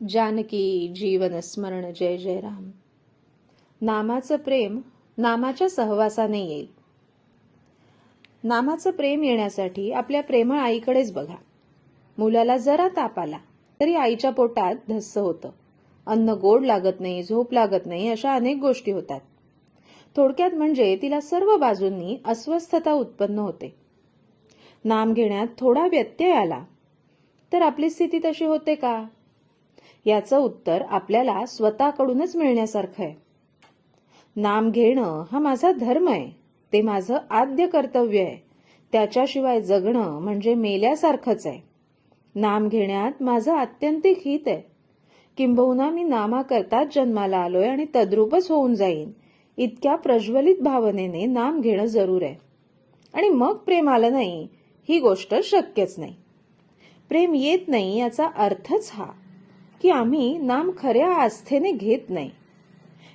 जानकी जीवन स्मरण जय जय राम नामाचं प्रेम नामाच्या सहवासाने येईल. नामाचं प्रेम येण्यासाठी आपल्या प्रेमळ आईकडेच बघा. मुलाला जरा ताप आला तरी आईच्या पोटात धस्स होतं. अन्न गोड लागत नाही झोप लागत नाही अशा अनेक गोष्टी होतात. थोडक्यात म्हणजे तिला सर्व बाजूंनी अस्वस्थता उत्पन्न होते. नाम घेण्यात थोडा व्यत्यय आला. तर आपली स्थिती तशी होते का? याचं उत्तर आपल्याला स्वतःकडूनच मिळण्यासारखं आहे. नाम घेणं हा माझा धर्म आहे. ते माझं आद्य कर्तव्य आहे. त्याच्याशिवाय जगणं म्हणजे मेल्यासारखंच आहे. नाम घेण्यात माझं आत्यंतिक हित आहे. किंबहुना मी नामाकरताच जन्माला आलोय आणि तद्रूपच होऊन जाईन. इतक्या प्रज्वलित भावनेने नाम घेणं जरूर आहे. आणि मग प्रेम आलं नाही ही गोष्ट शक्यच नाही. प्रेम येत नाही याचा अर्थच हा. की आम्ही नाम खऱ्या आस्थेने घेत नाही.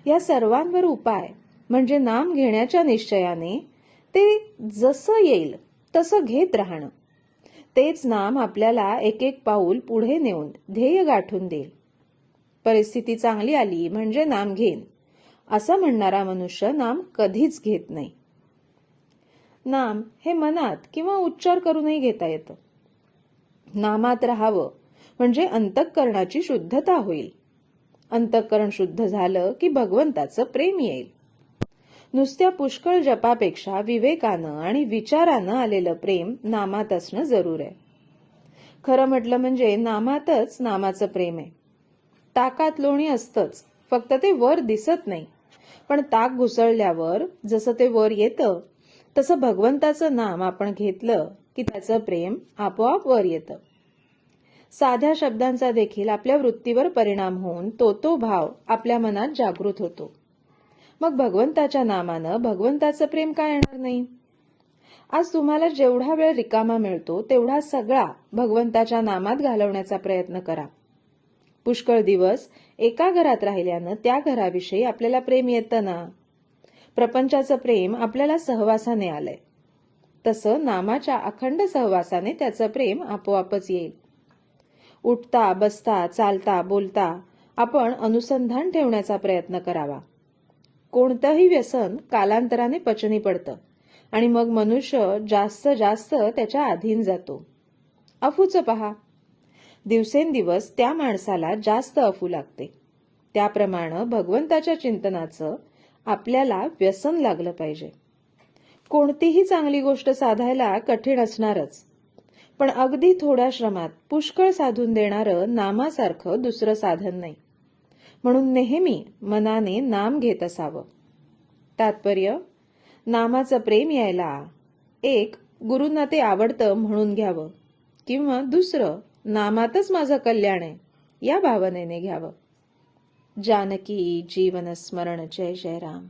या सर्वांवर उपाय म्हणजे नाम घेण्याच्या निश्चयाने ते जसं येईल तसं घेत राहणं. तेच नाम आपल्याला एक एक पाऊल पुढे नेऊन ध्येय गाठून देईल. परिस्थिती चांगली आली म्हणजे नाम घेईन. असं म्हणणारा मनुष्य नाम कधीच घेत नाही. नाम हे मनात किंवा उच्चार करूनही घेता येतं. नामात राहावं म्हणजे अंतःकरणाची शुद्धता होईल. अंतःकरण शुद्ध झालं की भगवंताचं प्रेम येईल. नुसत्या पुष्कळ जपापेक्षा विवेकानं आणि विचारानं आलेलं प्रेम नामात असणं जरूर आहे. खरं म्हटलं म्हणजे नामातच नामाचं प्रेम आहे. ताकात लोणी असतंच फक्त ते वर दिसत नाही. पण ताक घुसळल्यावर जसं ते वर येतं तसं भगवंताचं नाम आपण घेतलं की त्याचं प्रेम आपोआप वर येतं. साध्या शब्दांचा देखील आपल्या वृत्तीवर परिणाम होऊन तो तो भाव आपल्या मनात जागृत होतो. मग भगवंताच्या नामानं भगवंताचं प्रेम काय येणार नाही? आज तुम्हाला जेवढा वेळ रिकामा मिळतो तेवढा सगळा भगवंताच्या नामात घालवण्याचा प्रयत्न करा. पुष्कळ दिवस एका घरात राहिल्यानं त्या घराविषयी आपल्याला प्रेम येतं ना? प्रपंचाचं प्रेम आपल्याला सहवासाने आलंय. तसं नामाच्या अखंड सहवासाने त्याचं प्रेम आपोआपच येईल. उठता बसता चालता बोलता आपण अनुसंधान ठेवण्याचा प्रयत्न करावा. कोणतंही व्यसन कालांतराने पचनी पडतं आणि मग मनुष्य जास्त जास्त त्याच्या अधीन जातो. अफूचं पहा. दिवसेंदिवस त्या माणसाला जास्त अफू लागते. त्याप्रमाणे भगवंताच्या चिंतनाचं आपल्याला व्यसन लागलं पाहिजे. कोणतीही चांगली गोष्ट साधायला कठीण असणारच. पण अगदी थोड्या श्रमात पुष्कळ साधून देणारं नामासारखं दुसरं साधन नाही. म्हणून नेहमी मनाने नाम घेत असावं. तात्पर्य नामाचं प्रेम यायला एक गुरूंना ते आवडतं म्हणून घ्यावं किंवा दुसरं नामातच माझं कल्याण आहे या भावनेने घ्यावं. जानकी जीवन स्मरण जय जय राम